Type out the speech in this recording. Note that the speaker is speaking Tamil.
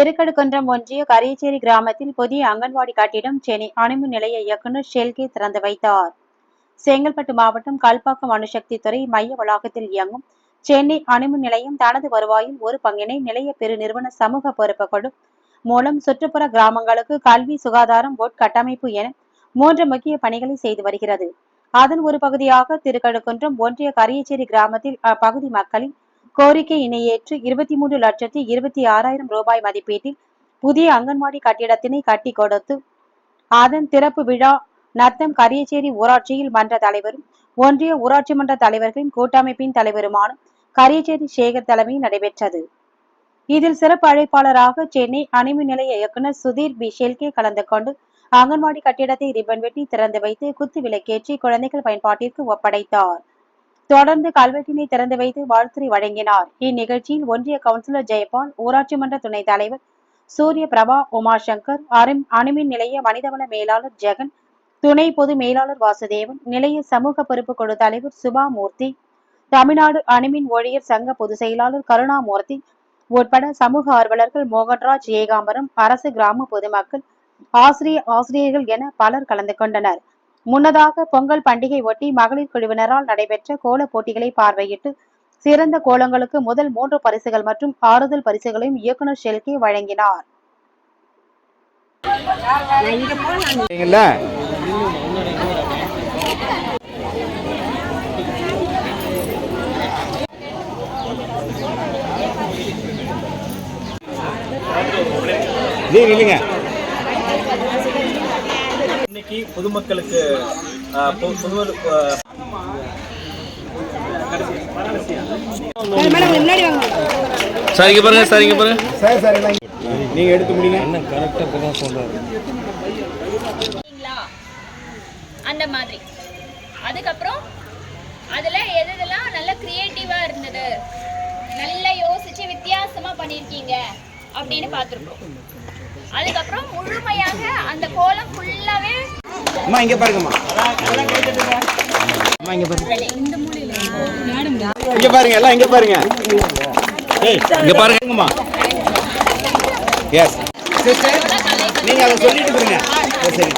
திருக்கடுக்குன்றம் ஒன்றிய கரியச்சேரி கிராமத்தில் புதிய அங்கன்வாடி கட்டிடம் சென்னை அணுமின் நிலைய இயக்குநர் ஷெல்கே திறந்து வைத்தார். செங்கல்பட்டு மாவட்டம் கல்பாக்கம் அணுசக்தி துறை மைய வளாகத்தில் இயங்கும் சென்னை அணுமின் நிலையம் தனது வருவாயில் ஒரு பங்கினை நிலைய பெருநிறுவன சமூக பொறுப்பு குழு மூலம் சுற்றுப்புற கிராமங்களுக்கு கல்வி சுகாதாரம் உட்கட்டமைப்பு என மூன்று முக்கிய பணிகளை செய்து வருகிறது. அதன் ஒரு பகுதியாக திருக்கடுக்குன்றம் ஒன்றிய கரியச்சேரி கிராமத்தில் அப்பகுதி மக்களின் கோரிக்கையினை ஏற்று இருபத்தி மூன்று லட்சத்தி இருபத்தி ஆறாயிரம் ரூபாய் மதிப்பீட்டில் புதிய அங்கன்வாடி கட்டிடத்தினை கட்டி கொடுத்து அதன் திறப்பு விழா நத்தம் கரியச்சேரி ஊராட்சியில் மன்ற தலைவரும் ஒன்றிய ஊராட்சி மன்ற தலைவர்களின் கூட்டமைப்பின் தலைவருமான கரியச்சேரி சேகர் தலைமையில் நடைபெற்றது. இதில் சிறப்பு அழைப்பாளராக சென்னை அணுமின் நிலைய இயக்குநர் சுதீர் பி. ஷெல்கே கலந்து கொண்டு அங்கன்வாடி கட்டிடத்தை ரிப்பன் வெட்டி திறந்து வைத்து குத்து விளக்கேற்றி குழந்தைகள் பயன்பாட்டிற்கு ஒப்படைத்தார். தொடர்ந்து கல்வெட்டினை திறந்து வைத்து வாழ்த்துரை வழங்கினார். இந்நிகழ்ச்சியில் ஒன்றிய கவுன்சிலர் ஜெயபால் ஊராட்சி மன்ற துணைத் தலைவர் சூரிய பிரபா உமாசங்கர் அரும் அணுமின் நிலைய மனிதவள மேலாளர் ஜெகன் துணை பொது மேலாளர் வாசுதேவன் நிலைய சமூக பொறுப்பு குழு தலைவர் சுபாமூர்த்தி தமிழ்நாடு அணுமின் ஊழியர் சங்க பொதுச் செயலாளர் கருணாமூர்த்தி உட்பட சமூக ஆர்வலர்கள் மோகன்ராஜ் ஏகாம்பரம் அரசு கிராம பொதுமக்கள் ஆசிரிய ஆசிரியர்கள் என பலர் கலந்து கொண்டனர். முன்னதாக பொங்கல் பண்டிகை ஒட்டி மகளிர் குழுவினரால் நடைபெற்ற கோலப் போட்டிகளை பார்வையிட்டு சிறந்த கோலங்களுக்கு முதல் மூன்று பரிசுகள் மற்றும் ஆறுதல் பரிசுகளையும் இயக்குநர் ஷெல்கே வழங்கினார். இல்லைங்க இன்னைக்கு பொதுமக்களுக்கு சார் இங்க பாருங்க சார் இங்க பாருங்க சரி சரி நீங்கள் எடுத்து முடிங்க. சரிங்களா அந்த மாதிரி. அதுக்கப்புறம் அதில் எது எதெல்லாம் நல்ல க்ரியேட்டிவாக இருந்தது? நல்லா யோசிச்சு வித்தியாசமாக பண்ணியிருக்கீங்க அப்படின்னு பார்த்துருக்கோம். அதுக்கப்புறம் முழுமையாக அந்த கோலம் ஃபுல்லாகவே அம்மா இங்கே பாருங்கம்மா. அம்மா இங்கே பாருங்க. இங்கே பாருங்க எல்லாம் இங்கே பாருங்க. ஏய் இங்க பாருங்கம்மா. எஸ் சிஸ்டர் நீங்கள் அதை சொல்லிட்டு போங்க சரி.